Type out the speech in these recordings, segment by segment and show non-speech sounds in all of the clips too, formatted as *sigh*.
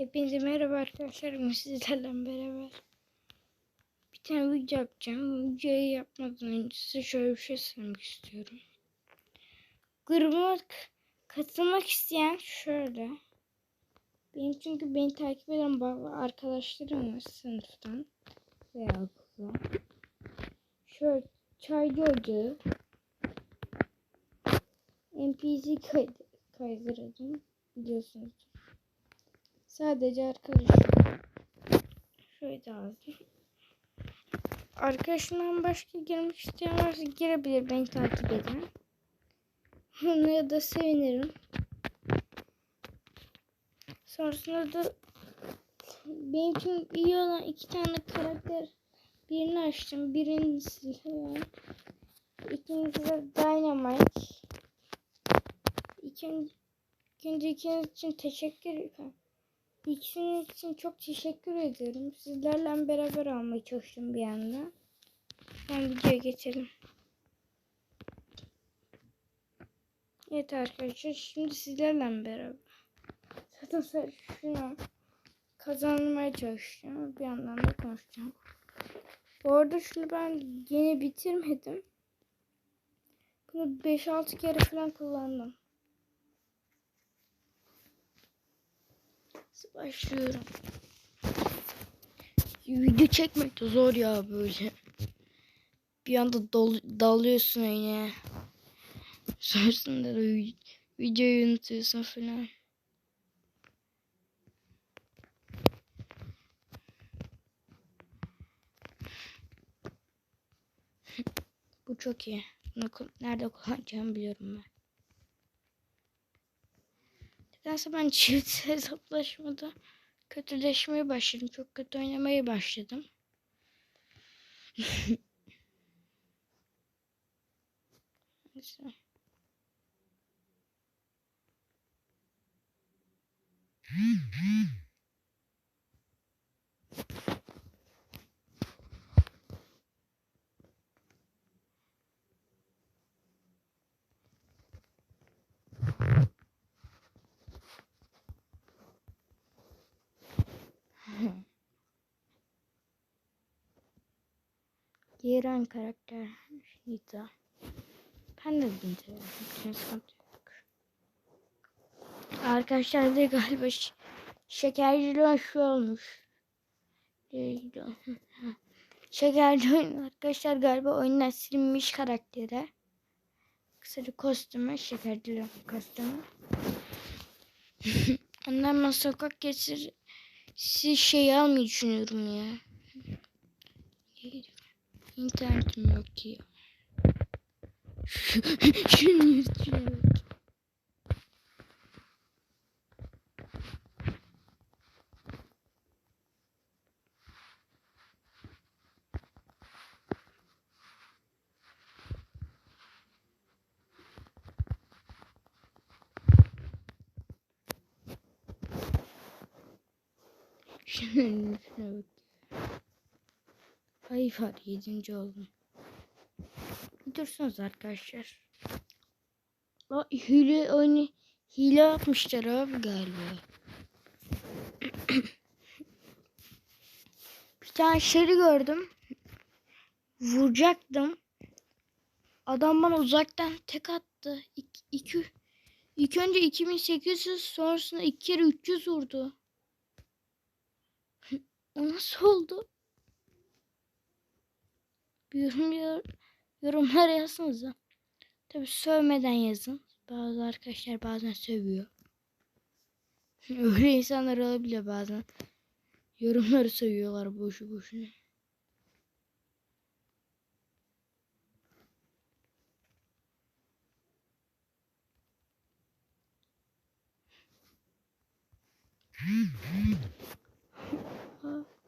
Hepinize merhaba arkadaşlar. Sizlerle beraber bir tane video yapacağım. Videoyu yapmadan önce size şöyle bir şey söylemek istiyorum. Grubuma katılmak isteyen şöyle. Benim çünkü beni takip eden bazı arkadaşlarım var sınıftan veya okulda. Şöyle çaycı ocağı NPC kay kaydırdım biliyorsunuz. Sadece arkadaşım. Şöyle de aldım. Arkadaşımdan başka girmek isteyen varsa girebilir beni takip eden. Onlara da sevinirim. Sonrasında da benim için iyi olan iki tane karakter birini açtım. Birincisi Leon. İkincisi de Dynamite. İkinci, ikinci için teşekkür ederim. İkisinin için çok teşekkür ediyorum. Sizlerle beraber almaya çalıştım bir anda. Ben videoya geçelim. Evet arkadaşlar şimdi sizlerle beraber. Zaten şunu kazanmaya çalışacağım. Bir yandan da konuşacağım. Bu arada şunu ben yeni bitirmedim. Bunu 5-6 kere falan kullandım. Başlıyorum. Video çekmek de zor ya böyle. Bir anda dal dalıyorsun öyle. Sonrasında da vi- videoyu unutuyorsun falan. Bu çok iyi. Bunu nerede kullanacağımı biliyorum ben. Nedense ben çift *laughs* hesaplaşmada kötüleşmeye başladım. Çok kötü oynamaya başladım. *laughs* Neyse. *laughs* Hangi karakter? Nita. Ben de sıkıntı yok. Arkadaşlar da galiba ş- şekercili şu olmuş. *laughs* Şekerci oyun arkadaşlar galiba oyundan silinmiş karaktere. Kısaca kostümü, şekerci kostümü. *laughs* Ondan ben sokak geçir siz şey almayı düşünüyorum ya. İnternetim yok ki ya. *laughs* Şunun yüzüne bak. Şunun yüzüne bak. Var yedinci oldum. Dursunuz arkadaşlar. O hile oyunu hile yapmışlar abi galiba. *clears throat* bir tane şeri gördüm. Vuracaktım. Adam bana uzaktan tek attı. İk, iki, ilk önce 2800 sonrasında iki kere 300 vurdu. *laughs* o nasıl oldu? Yorum, yor- yorumlara yazsanıza. Tabi sövmeden yazın. Bazı arkadaşlar bazen sövüyor. *laughs* Öyle insanlar olabiliyor bazen. Yorumları sövüyorlar boşu boşuna. *laughs*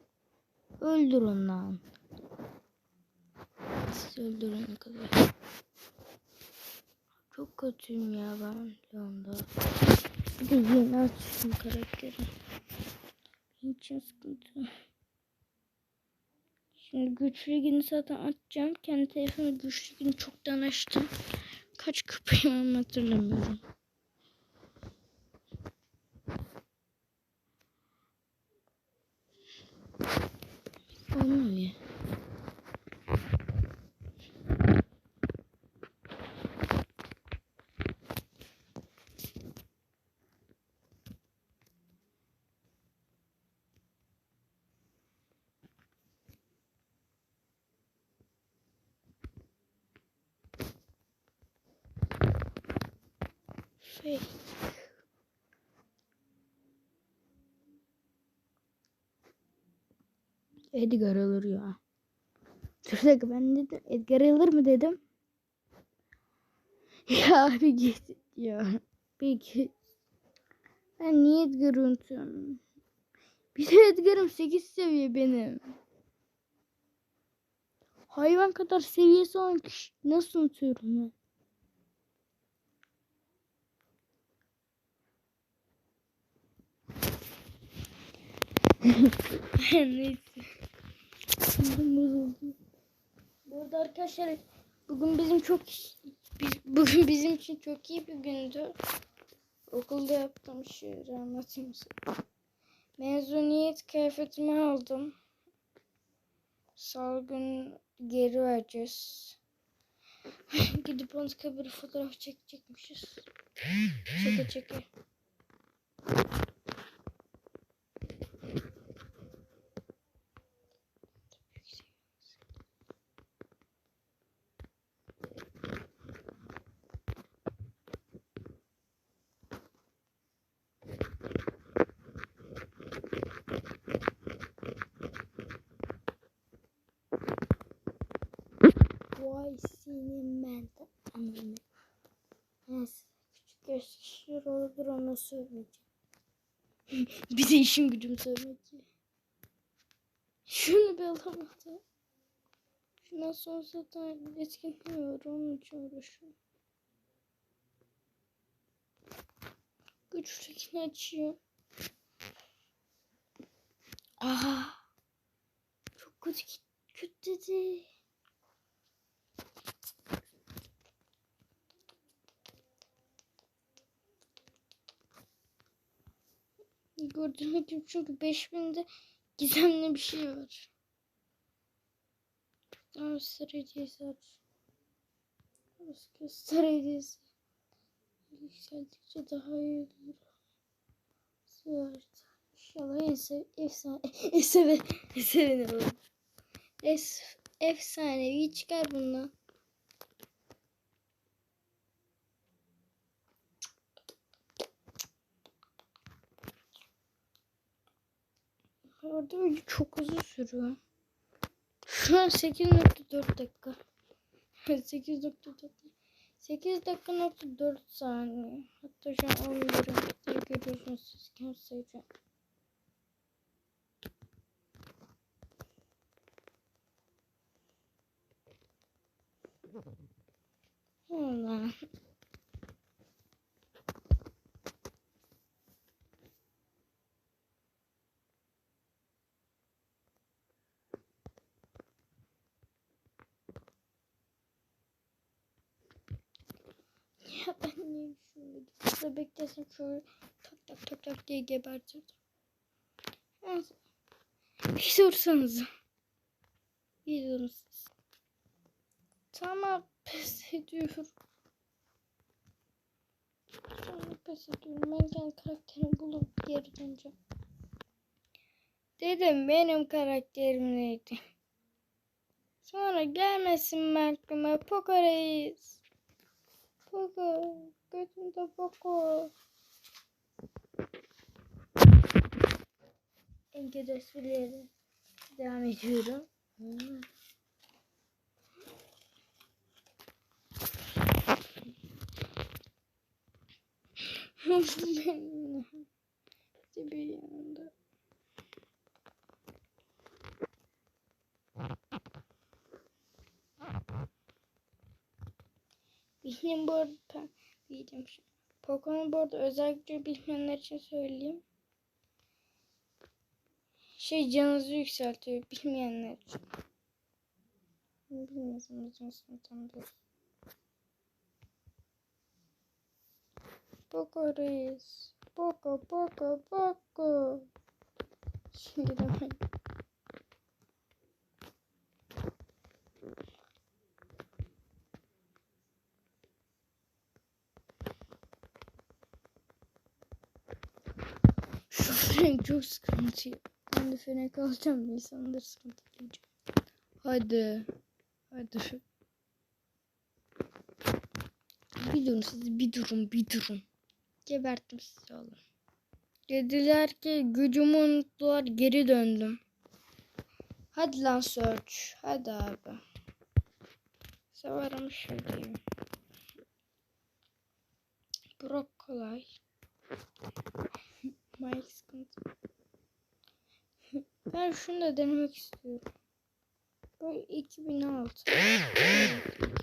Öldür onu Siz öldürene kadar. Çok kötüyüm ya ben Leon'da. Bir de yeni açtım karakteri. Benim için sıkıntı. Şimdi güç ligini zaten açacağım. Kendi telefonu güç ligini çoktan açtım. Kaç kupayım hatırlamıyorum. Fake. Edgar alır ya. Dur ben dedim Edgar alır mı dedim. *laughs* Ya bir git ya. Bir git. Ben niye Edgar'ı unutuyorum? Bir de Edgar'ım 8 seviye benim. Hayvan kadar seviyesi olan kişi nasıl unutuyorum ben? *laughs* Neyse. Sinirim bozuldu. Bu arada arkadaşlar bugün bizim çok biz, bugün *laughs* bizim için çok iyi bir gündü. Okulda yaptığım şeyleri anlatayım size. Mezuniyet kıyafetimi aldım. Salgın geri vereceğiz. *laughs* Gidip anıtkabir fotoğraf çekecekmişiz. Çeke çeke. Vay senin ben de anlamı. Neyse yaşlı olur onu söyleyeceğim. *laughs* bir de işim gücüm söylemek. Şunu bir alamadım. Şundan sonra zaten etkinliği onun için uğraşıyorum. Güçlükünü açıyor. Aha. Çok kötü kötü dedi. Gördüğünüz gibi çünkü 5000'de gizemli bir şey var. Daha star hediyesi aç. Başka star hediyesi. Yükseldikçe daha iyi olur. Sıvart. İnşallah efsane, efsane, efsane, efsane efsanevi çıkar bundan. Orada video çok uzun sürüyor. Şu an 8.4 dakika. 8.4 8 dakika nokta 4 saniye. Hatta şu an 11 diye görüyorsunuz siz kim sayacağım. Allah. Ya ben niye düşünmedim? Beklesem şöyle tak tak tak tak diye gebertirdim. Bir dursanız. Bir. Tamam pes ediyorum. Sonra pes ediyorum. Ben kendi karakterimi bulup geri döneceğim. Dedim benim karakterim neydi? Sonra gelmesin aklıma Poco Reis. Poco. Götümde Poco. En kötü esprileri devam ediyorum. Hmm. Bir yanında. Benim bu diyeceğim şu. Poco'nun bu arada özellikle bilmeyenler için söyleyeyim. Şey canınızı yükseltiyor bilmeyenler için. Bilmiyorsunuz nasıl tam bir. Poco reis. Poco poco poco. Şimdi de fren çok sıkıntı. Ben de frene kalacağım. İnsanlar sıkıntı diyeceğim. Hadi. Hadi. Bir durun siz bir durun bir durun. Geberttim sizi oğlum. Dediler ki gücümü unuttular geri döndüm. Hadi lan search. Hadi abi. Severim şöyle. Kolay. Mike sıkıntı. *laughs* Ben şunu da denemek istiyorum. Bu 2006. *laughs*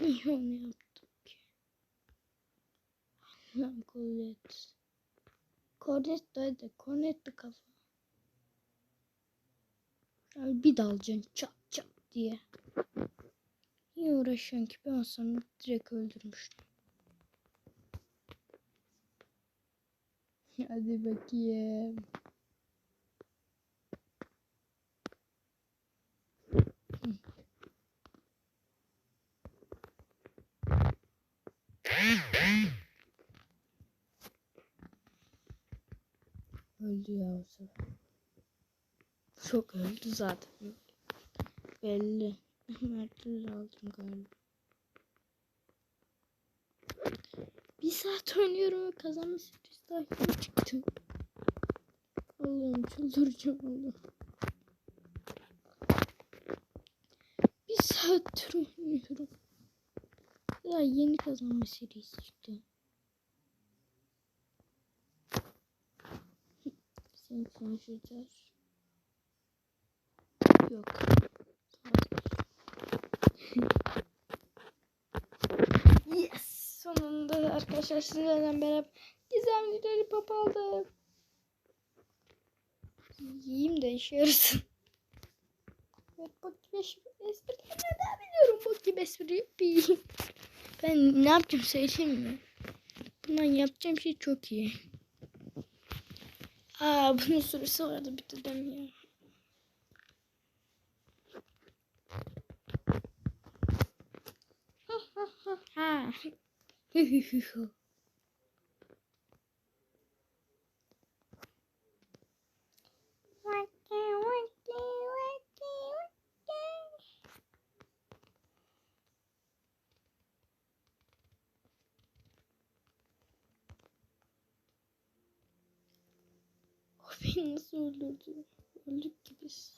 niye onu yaptım ki? Lan kornet. Kornet de kornet bir kafa. Yani bir dalacaksın çat çat diye. Niye uğraşıyorsun ki ben olsam direkt öldürmüştüm. *laughs* Hadi bakayım. Öldü ya o sefer. Çok öldü zaten. Belli. *laughs* Mert'leri aldım galiba. Bir saat oynuyorum ve kazanma sürpriz daha çıktı. Allah'ım çıldıracağım Allah'ım. Bir saattir oynuyorum. Daha yeni kazanma serisi çıktı. Seni konuşacağız. Yok. yes! Sonunda arkadaşlar sizlerle beraber gizemli lollipop aldım. Yiyeyim de işe yarasın. Evet bok gibi espri- neden biliyorum bok gibi espri yapayım. Ben ne yapacağım söyleyeyim mi? Bundan yapacağım şey çok iyi. Aa bunun süresi vardı bitirdim ya. Ha. O *laughs* nasıl öldürdü? Öldük gibiyiz.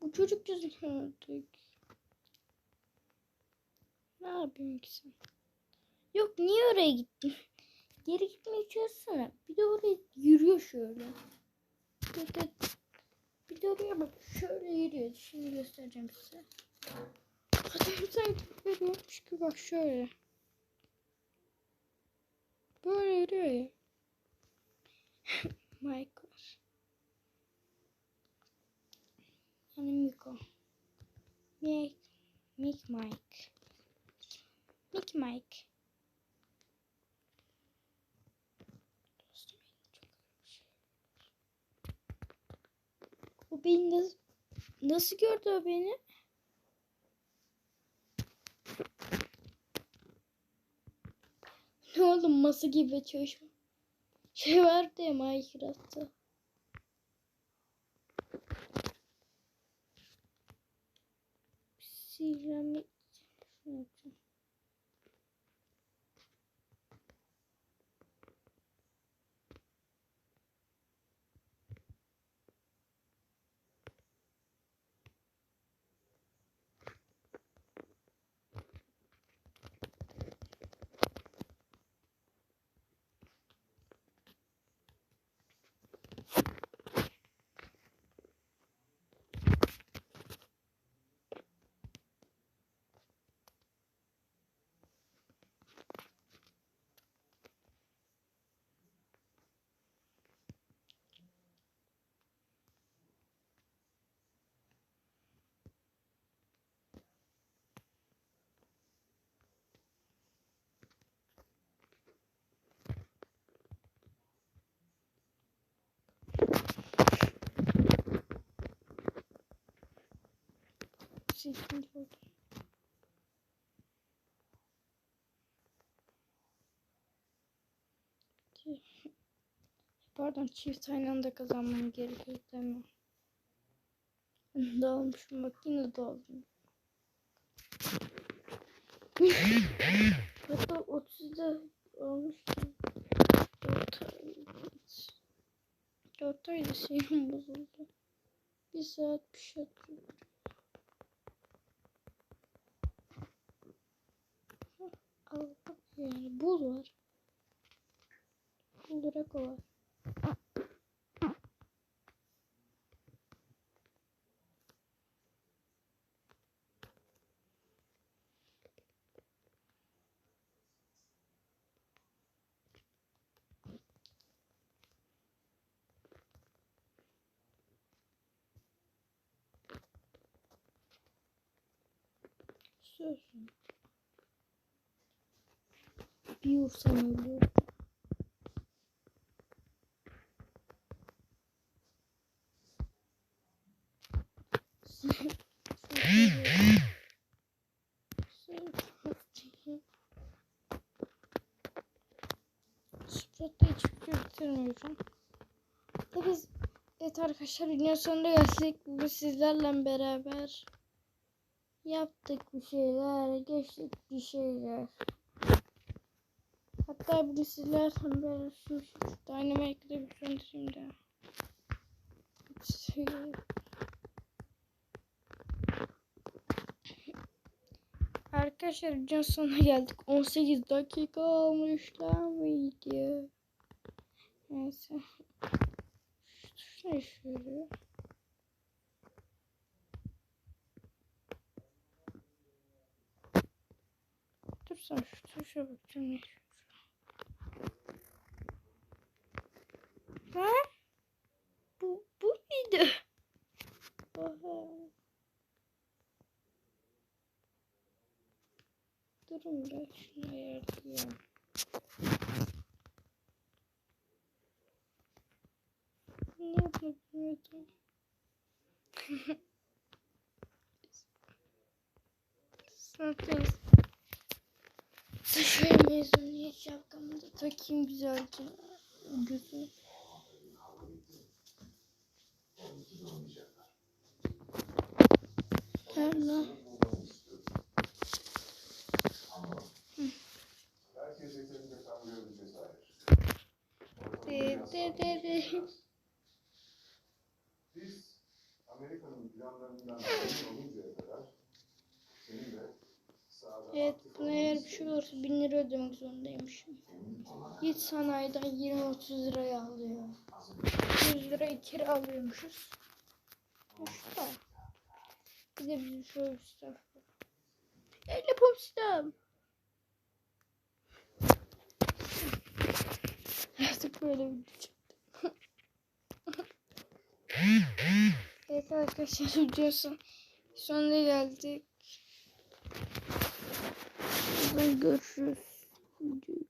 Bu çocuk yüzünden öldük. Ne yapıyorsun ki sen? Yok niye oraya gittin? *laughs* Geri gitmeye çalışsana. Bir de oraya yürüyor şöyle. Bir de, bir de oraya bak şöyle yürüyor. Şimdi göstereceğim size. Adam sanki yürüyormuş ki bak şöyle. Böyle yürüyor ya. *laughs* Mike var. Yani Miko. Mike. Mike Mike. Mike Mike. O beni nasıl, nasıl gördü o beni? oğlum masa gibi çalışma. Şey vardı ya Minecraft'ta. Siramik. Şunu yapacağım. Seçtim oldu. Pardon çift aynı anda kazanmam gerekiyor deme. *laughs* Dağılmışım bak yine dağıldım. *laughs* Hatta 30'da olmuştum. 4 ay. 4 ayda şeyim bozuldu. Bir saat bir şey atıyor. Al bak yani buz var. Draco var. Sözüm. Bir vursam ölüyor. Hiçbir şey bitirmiyorum. Biz evet arkadaşlar videonun sonuna geldik. Bu sizlerle beraber yaptık bir şeyler, geçtik bir şeyler. Hatta bugün sizlerle beraber şu şu Dynamic'de bir söndüreyim de. Şey, Arkadaşlar videonun sonuna geldik. 18 dakika olmuş lan video. Neyse. Şu tuş ne işe yarıyor? Dursana şu tuşa bakacağım ne işe yarıyor. Ha? Bu, bu muydu? Durun ben şunu ayarlayayım. Ne yapmak bilmiyordum. Zaten şöyle mezuniyet şapkamı da takayım güzelce. Gözüm. Hello. Herkes yeterince tanrıya bir cesaret. De de de de. Biz Amerika'nın planlarından oluncaya kadar senin de Evet buna eğer bir şey olursa 1000 lira ödemek zorundaymışım. Git sanayiden 20-30 liraya alıyor. 100 lira kira alıyormuşuz. İşte. Bir de bizim şöyle bir sistem var. El yapım sistem. Artık böyle bir çıktı. *laughs* evet arkadaşlar videosun sonuna geldik. Buradan görüşürüz. Videoyu.